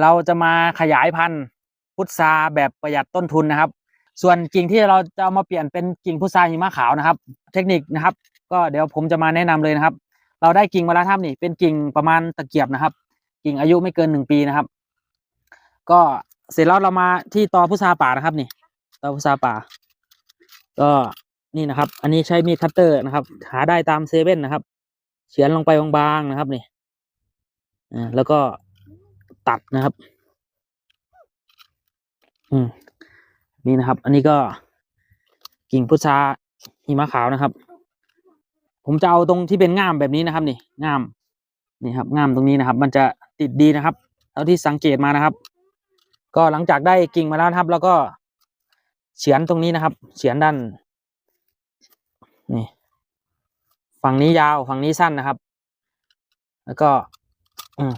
เราจะมาขยายพันธุ์พุทราแบบประหยัดต้นทุนนะครับ ส่วนกิ่งที่เราจะเอามาเปลี่ยนเป็นกิ่งพุทราหิมะขาวนะครับ เทคนิคนะครับ ก็เดี๋ยวผมจะมาแนะนำเลยนะครับ เราได้กิ่งมาแล้วครับนี่ เป็นกิ่งประมาณตะเกียบนะครับ กิ่งอายุไม่เกินหนึ่งปีนะครับ ก็เสร็จแล้วเรามาที่ตอพุทราป่านะครับนี่ตอพุทราป่า ก็นี่นะครับ อันนี้ใช้มีดคัตเตอร์นะครับ หาได้ตามเซเว่นนะครับ เฉือนลงไปบางๆนะครับนี่อ่าแล้วก็ ตัดนะครับ อืมนี่นะครับ อันนี้ก็กิ่งพุทราหิมะขาวนะครับ ผมจะเอาตรงที่เป็นง่ามแบบนี้นะครับ นี่ง่ามนี่ครับง่ามตรงนี้นะครับ มันจะติดดีนะครับเท่าที่สังเกตมานะครับ ก็หลังจากได้กิ่งมาแล้วครับแล้วก็เฉือนตรงนี้นะครับ เฉือนด้านนี่ฝั่งนี้ยาวฝั่งนี้สั้นนะครับ แล้วก็ อืม